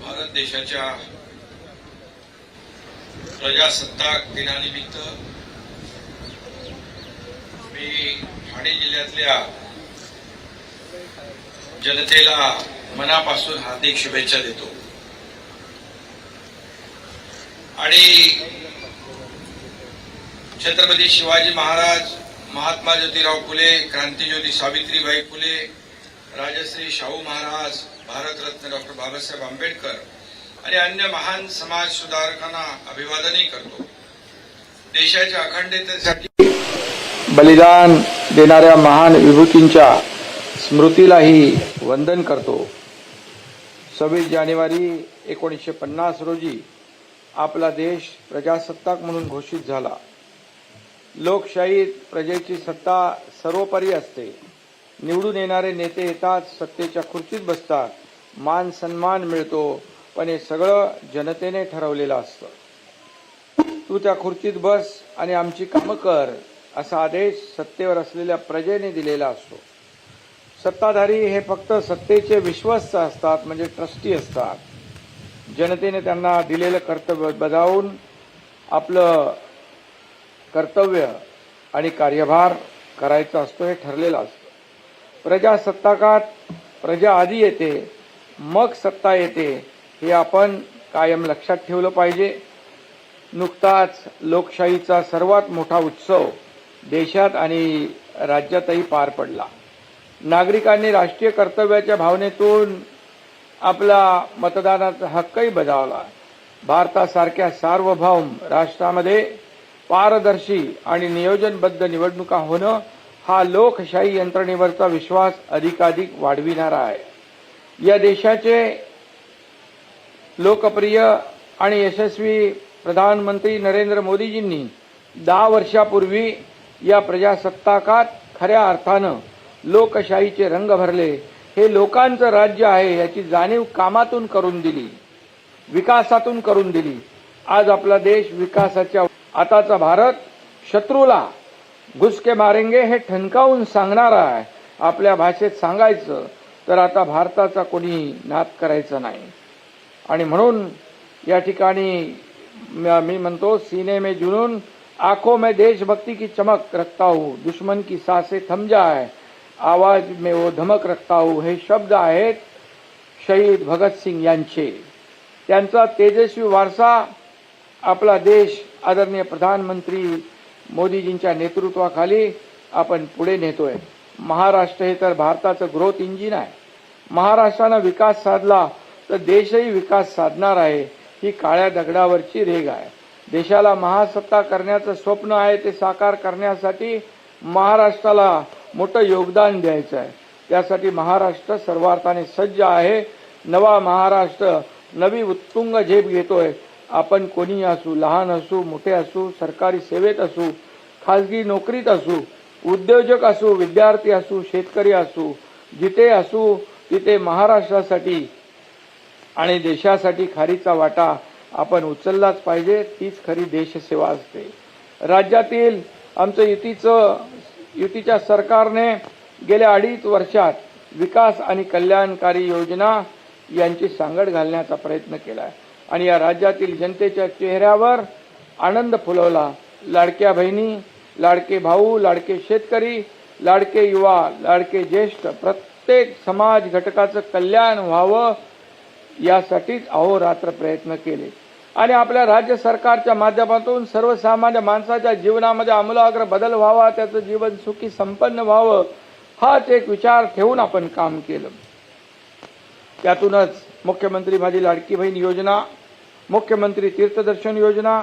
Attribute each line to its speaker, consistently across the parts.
Speaker 1: भारत देशाच्या प्रजासत्ताक दिनानिमित्त मी ठाणे जिल्ह्यातल्या जनतेला मनापासून हार्दिक शुभेच्छा देतो. आणि छत्रपती शिवाजी महाराज महात्मा ज्योतिराव फुले क्रांतीज्योती सावित्रीबाई फुले राजश्री शाहू महाराज भारतरत्न डॉक्टर बाबासाहेब आंबेडकर आणि अन्य महान समाज सुधारकांना अभिवादनही करतो. देशाच्या अखंडतेसाठी
Speaker 2: बलिदान देणाऱ्या महान विभूतींच्या स्मृतीलाही वंदन करतो. सव्वीस जानेवारी एकोणीसशे पन्नास रोजी आपला देश प्रजासत्ताक म्हणून घोषित झाला. लोकशाहीत प्रजेची सत्ता सर्वोपरी असते. निवडून येणारे नेते येतात सत्तेच्या खुर्चीत बसतात. मान सन्मान मिळतो पण हे सगळं जनतेने ठरवलेलं असतं. तू त्या खुर्चीत बस आणि आमची कामं कर असा आदेश सत्तेवर असलेल्या प्रजेने दिलेला असतो. सत्ताधारी हे फक्त सत्तेचे विश्वस्त असतात म्हणजे ट्रस्टी असतात. जनतेने त्यांना दिलेलं कर्तव्य बजावून आपलं कर्तव्य आणि कार्यभार करायचा असतो हे ठरलेलं असतं. प्रजासत्ताकात प्रजा आधी येते मग सत्ता येते हे आपण कायम लक्षात ठेवलं पाहिजे. नुकताच लोकशाहीचा सर्वात मोठा उत्सव देशात आणि राज्यातही पार पडला. नागरिकांनी राष्ट्रीय कर्तव्याच्या भावनेतून आपला मतदानाचा हक्कही बजावला. भारतासारख्या सार्वभौम राष्ट्रामध्ये पारदर्शी आणि नियोजनबद्ध निवडणुका होणं हा लोकशाही यंत्रणेवरचा विश्वास अधिकाधिक वाढविणारा आहे. या देशाचे लोकप्रिय आणि यशस्वी प्रधानमंत्री नरेंद्र मोदीजींनी दहा वर्षापूर्वी या प्रजासत्ताकात खऱ्या अर्थानं लोकशाहीचे रंग भरले. हे लोकांचं राज्य आहे याची जाणीव कामातून करून दिली विकासातून करून दिली. आज आपला देश विकासाच्या आताचा भारत शत्रूला घुसके मारेंगे हे ठणकावून सांगणारा आहे. आपल्या भाषेत सांगायचं तर आता भारताचा कोणी नाद करायचा नाही. आणि म्हणून या ठिकाणी मी म्हणतो सीने में जुनून आंखों में देशभक्ति की चमक रखता हूँ दुश्मन की सासे थम जाए आवाज में वो धमक रखता हूँ हे शब्द आहेत शहीद भगतसिंग यांचे. त्यांचा तेजस्वी वारसा आपला देश आदरणीय प्रधानमंत्री मोदीजींच्या नेतृत्वाखाली आपण पुढे नेतोय. महाराष्ट्र हे तर भारताचं ग्रोथ इंजिन आहे. महाराष्ट्रानं विकास साधला तर देशही विकास साधणार आहे ही काळ्या दगडावरची रेग आहे. देशाला महासत्ता करण्याचं स्वप्न आहे ते साकार करण्यासाठी महाराष्ट्राला मोठं योगदान द्यायचं आहे. त्यासाठी महाराष्ट्र सर्वार्थाने सज्ज आहे. नवा महाराष्ट्र नवी उत्तुंग झेप घेतोय. आपण कोणी असू लहान असू मोठे असू सरकारी सेवेत असू खाजगी नोकरीत असू उद्योजक असू विद्यार्थी असू शेतकरी असू जिथे असू तिथे महाराष्ट्रासाठी आणि देशासाठी खारीचा वाटा आपण उचललाच पाहिजे तीच खरी देशसेवा असते. राज्यातील आमचं युतीचं युतीच्या सरकारने गेल्या अडीच वर्षात विकास आणि कल्याणकारी योजना यांची सांगड घालण्याचा प्रयत्न केला आहे आणि या राज्यातील जनतेच्या चेहऱ्यावर आनंद फुलवला. लाडक्या बहिणी लाडके भाऊ लाडके शेतकरी लाडके युवा लाडके ज्येष्ठ प्रत्येक समाज घटकाचं कल्याण व्हावं यासाठीच अहोरात्र प्रयत्न केले. आणि आपल्या राज्य सरकारच्या माध्यमातून सर्वसामान्य माणसाच्या जीवनामध्ये आमूलाग्र बदल व्हावा त्याचं जीवन सुखी संपन्न व्हावं हाच एक विचार ठेवून आपण काम केलं. त्यातूनच मुख्यमंत्री माझी लाडकी बहीण योजना मुख्यमंत्री तीर्थदर्शन योजना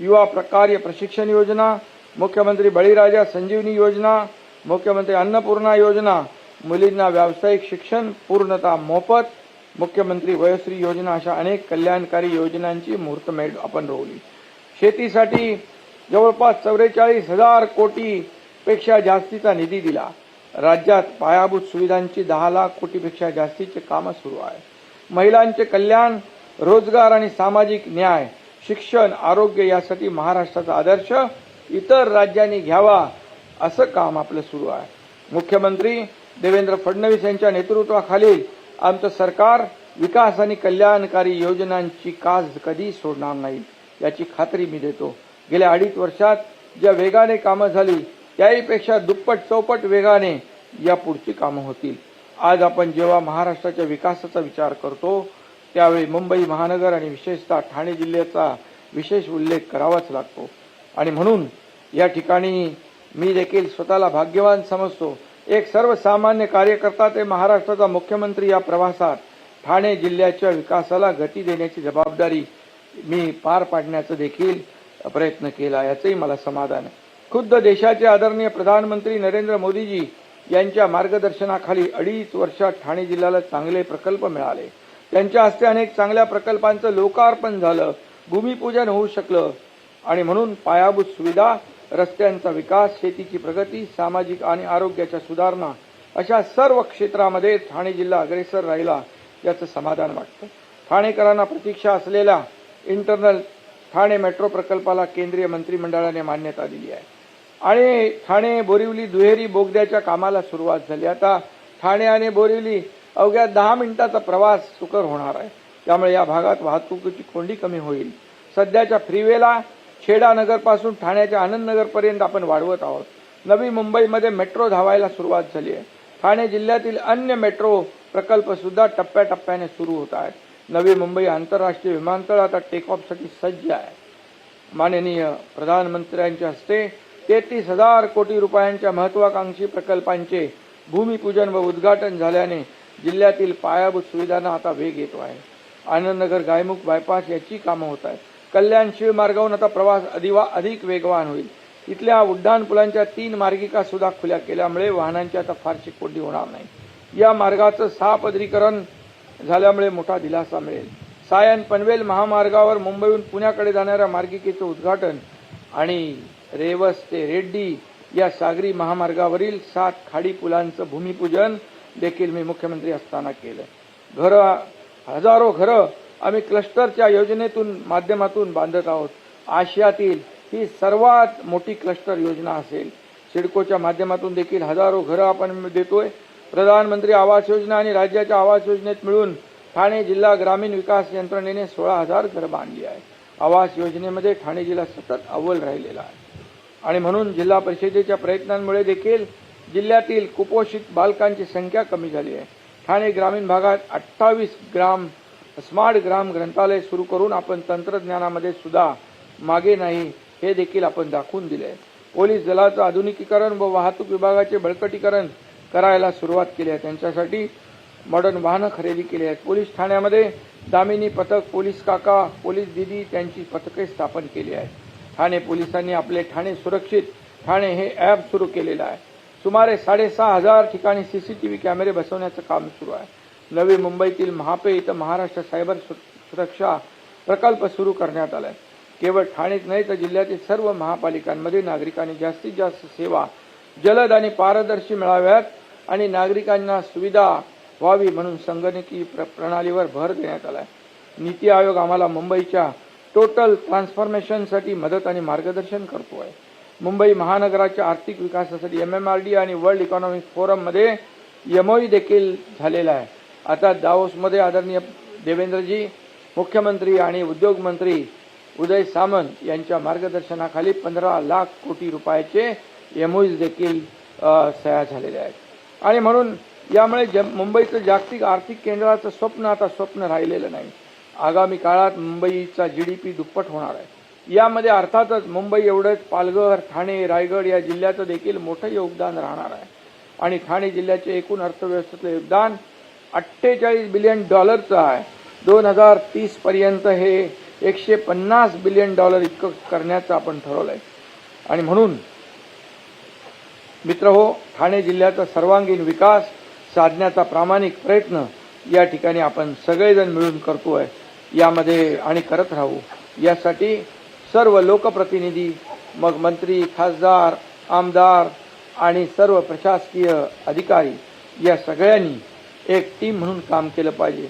Speaker 2: युवा प्रकार्य प्रशिक्षण योजना मुख्यमंत्री बळीराजा संजीवनी योजना मुख्यमंत्री अन्नपूर्णा योजना मुलींना व्यावसायिक शिक्षण पूर्णतः मोफत मुख्यमंत्री वयोश्री योजना अशा अनेक कल्याणकारी योजनांची मुहूर्तमेढ आपण रोवली. शेतीसाठी जवळपास चौवेचाळीस हजार कोटी पेक्षा जास्तीचा निधी दिला. राज्यात पायाभूत सुविधांची दहा लाख कोटीपेक्षा जास्तीचे कामं सुरू आहे महिलांचे कल्याण रोजगार आणि सामाजिक न्याय शिक्षण आरोग्य यासाठी महाराष्ट्राचा आदर्श इतर राज्यांनी घ्यावा असं काम आपलं सुरू आहे. मुख्यमंत्री देवेंद्र फडणवीस यांच्या नेतृत्वाखालील आमचं सरकार विकास आणि कल्याणकारी योजनांची काज कधी सोडणार नाही याची खात्री मी देतो. गेल्या अडीच वर्षात ज्या वेगाने कामं झाली त्याहीपेक्षा दुप्पट चौपट वेगाने या पुढची कामं होतील. आज आपण जेव्हा महाराष्ट्राच्या विकासाचा विचार करतो त्यावेळी मुंबई महानगर आणि विशेषतः ठाणे जिल्ह्याचा विशेष उल्लेख करावाच लागतो. आणि म्हणून या ठिकाणी मी देखील स्वतःला भाग्यवान समजतो. एक सर्वसामान्य कार्यकर्ता ते महाराष्ट्राचा मुख्यमंत्री या प्रवासात ठाणे जिल्ह्याच्या विकासाला गती देण्याची जबाबदारी मी पार पाडण्याचा देखील प्रयत्न केला याचंही मला समाधान आहे. खुद्द देशाचे आदरणीय प्रधानमंत्री नरेंद्र मोदीजी यांच्या मार्गदर्शनाखाली अडीच वर्षात ठाणे जिल्ह्याला चांगले प्रकल्प मिळाले. त्यांच्या हस्ते अनेक चांगल्या प्रकल्पांचं लोकार्पण झालं. भूमिपूजन होऊ शकलं. आणि म्हणून पायाभूत सुविधा रस्त्यांचा विकास शेतीची प्रगती सामाजिक आणि आरोग्याच्या सुधारणा अशा सर्व क्षेत्रामध्ये ठाणे जिल्हा अग्रेसर राहिला याचं समाधान वाटतं. ठाणेकरांना प्रतीक्षा असलेल्या इंटरनल ठाणे मेट्रो प्रकल्पाला केंद्रीय मंत्रिमंडळाने मान्यता दिली आहे. आणि ठाणे बोरिवली दुहेरी बोगद्याच्या कामाला सुरुवात झाली. आता ठाणे आणि बोरिवली अवघ्या दहा मिनिटाचा प्रवास सुकर होणार आहे. त्यामुळे या भागात वाहतुकीची कोंडी कमी होईल. सध्याच्या फ्रीवेला छेडानगरपासून ठाण्याच्या आनंदनगरपर्यंत आपण वाढवत आहोत. नवी मुंबईमध्ये मेट्रो धावायला सुरुवात झाली आहे. ठाणे जिल्ह्यातील अन्य मेट्रो प्रकल्प सुद्धा टप्प्याटप्प्याने सुरू होत आहेत. नवी मुंबई आंतरराष्ट्रीय विमानतळ आता टेक ऑफसाठी सज्ज आहे. माननीय प्रधानमंत्र्यांच्या हस्ते तेहतीस हजार कोटी रुपयांच्या महत्वाकांक्षी प्रकल्पांचे भूमिपूजन व उद्घाटन झाल्याने जिल्ह्यातील पायाभूत सुविधांना आता वेग येतो आहे. आनंदनगर गायमुख बायपास याची कामं होत आहेत. कल्याण शिव मार्गावरून आता प्रवास अधिवा अधिक वेगवान होईल. इथल्या उड्डाण पुलांच्या तीन मार्गिका सुद्धा खुल्या केल्यामुळे वाहनांची आता फारशी कोंडी होणार नाही. या मार्गाचं सहापदरीकरण झाल्यामुळे मोठा दिलासा मिळेल. सायन पनवेल महामार्गावर मुंबईहून पुण्याकडे जाणाऱ्या मार्गिकेचं उद्घाटन आणि रेवस ते रेड्डी या सागरी महामार्गावरील सात खाडी पुलांचं भूमिपूजन देखील मी मुख्यमंत्री असताना केलं. घरं हजारो घरं आम्ही क्लस्टरच्या योजनेतून माध्यमातून बांधत आहोत. आशियातील ही सर्वात मोठी क्लस्टर योजना असेल. सिडकोच्या माध्यमातून देखील हजारो घरं आपण देतोय. प्रधानमंत्री आवास योजना आणि राज्याच्या आवास योजनेत मिळून ठाणे जिल्हा ग्रामीण विकास यंत्रणेने सोळा हजार घरं बांधली आहेत. आवास योजनेमध्ये ठाणे जिल्हा सतत अव्वल राहिलेला आहे. आणि म्हणून जिल्हा परिषदेच्या प्रयत्नांमुळे देखील जिल्ह्यातील कुपोषित बालकांची संख्या कमी झाली आहे. ठाणे ग्रामीण भागात अठ्ठावीस ग्राम स्मार्ट ग्राम ग्रंथालय सुरू करून आपण तंत्रज्ञानामध्ये सुद्धा मागे नाही हे देखील आपण दाखवून दिले. आहे पोलीस दलाचं आधुनिकीकरण व वाहतूक विभागाचे बळकटीकरण करायला सुरुवात केली आहे. त्यांच्यासाठी मॉडर्न वाहनं खरेदी केली आहेत. पोलीस ठाण्यामध्ये दामिनी पथक पोलीस काका पोलीस दिदी त्यांची पथके स्थापन केली आहेत. ठाणे पोलिसांनी आपले ठाणे सुरक्षित ठाणे हे ॲप सुरू केलेलं आहे. सुमारे साडेसहा हजार ठिकाणी सीसीटीव्ही कॅमेरे बसवण्याचं काम सुरू आहे. नवी मुंबईतील महापे इथं महाराष्ट्र सायबर सु- सुरक्षा प्रकल्प सुरू करण्यात आलाय. केवळ ठाणेच नाही तर जिल्ह्यातील सर्व महापालिकांमध्ये नागरिकांनी जास्तीत जास्त सेवा जलद आणि पारदर्शी मिळाव्यात आणि नागरिकांना सुविधा व्हावी म्हणून संगणकीय प्र प्रणालीवर भर देण्यात आलाय. नीती आयोग आम्हाला मुंबईच्या टोटल ट्रान्सफॉर्मेशनसाठी मदत आणि मार्गदर्शन करतो आहे. मुंबई महानगराच्या आर्थिक विकासासाठी एम एम आर डी आणि वर्ल्ड इकॉनॉमिक फोरममध्ये यमोई देखील झालेला आहे. आता दाओसमध्ये आदरणीय देवेंद्रजी मुख्यमंत्री आणि उद्योगमंत्री उदय सामंत यांच्या मार्गदर्शनाखाली पंधरा लाख कोटी रुपयाचे एमओईज देखील सह्या झालेले आहेत. आणि म्हणून यामुळे ज मुंबईचं जागतिक आर्थिक केंद्राचं स्वप्न आता स्वप्न राहिलेलं नाही. आगामी काळात मुंबईचा जी डी पी दुप्पट होणार आहे. यामध्ये अर्थातच मुंबई एवढंच पालघर ठाणे रायगड या जिल्ह्याचं देखील मोठं योगदान राहणार आहे. आणि ठाणे जिल्ह्याचे एकूण अर्थव्यवस्थेतलं योगदान अठ्ठेचाळीस बिलियन डॉलरचं आहे. दोन हजार तीसपर्यंत हे एकशे पन्नास बिलियन डॉलर इतकं करण्याचं आपण ठरवलं आहे आणि म्हणून मित्र हो ठाणे जिल्ह्याचा सर्वांगीण विकास साधण्याचा प्रामाणिक प्रयत्न या ठिकाणी आपण सगळेजण मिळून करतो आहे यामध्ये आणि करत राहू. यासाठी सर्व लोकप्रतिनिधी मग मंत्री खासदार आमदार आणि सर्व प्रशासकीय अधिकारी या सगळ्यांनी एक टीम म्हणून काम केलं पाहिजे.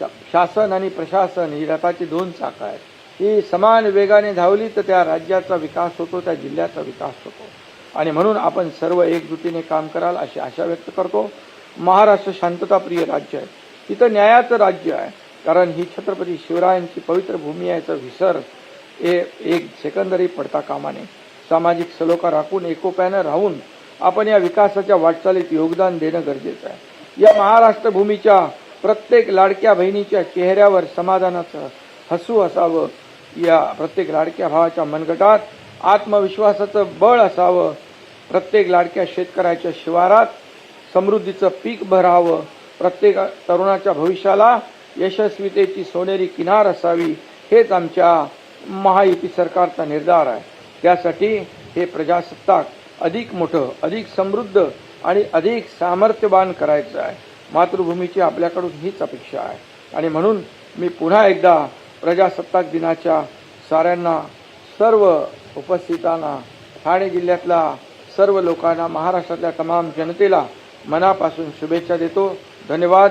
Speaker 2: शा- शासन आणि प्रशासन ही रथाची दोन चाकं आहेत. ही समान वेगाने धावली तर त्या राज्याचा विकास होतो त्या जिल्ह्याचा विकास होतो. आणि म्हणून आपण सर्व एकजुटीने काम कराल अशी आशा व्यक्त करतो. महाराष्ट्र शांतताप्रिय राज्य आहे. तिथं न्यायाचं राज्य आहे. कारण ही छत्रपती शिवरायांची पवित्र भूमी आहे याचा विसर हे एक सेकंदरी पडता कामा नये सामाजिक सलोखा राखून एकोप्यानं राहून आपण या विकासाच्या वाटचालीत योगदान देणं गरजेचं आहे. या महाराष्ट्र भूमीच्या प्रत्येक लाडक्या बहिणीच्या चेहऱ्यावर समाधानाचं हसू असावं. या प्रत्येक लाडक्या भावाच्या मनगटात आत्मविश्वासाचं बळ असावं. प्रत्येक लाडक्या शेतकऱ्याच्या शिवारात समृद्धीचं पीक भरावं. प्रत्येक तरुणाच्या भविष्याला यशस्वीतेची सोनेरी किनार असावी हेच आमच्या महायुती सरकारचा निर्धार आहे. त्यासाठी हे प्रजासत्ताक अधिक मोठं अधिक समृद्ध आणि अधिक सामर्थ्यवान करायचं आहे. मातृभूमीची आपल्याकडून हीच अपेक्षा आहे. आणि म्हणून मी पुन्हा एकदा प्रजासत्ताक दिनाच्या साऱ्यांना सर्व उपस्थितांना ठाणे जिल्ह्यातल्या सर्व लोकांना महाराष्ट्रातल्या तमाम जनतेला मनापासून शुभेच्छा देतो. धन्यवाद.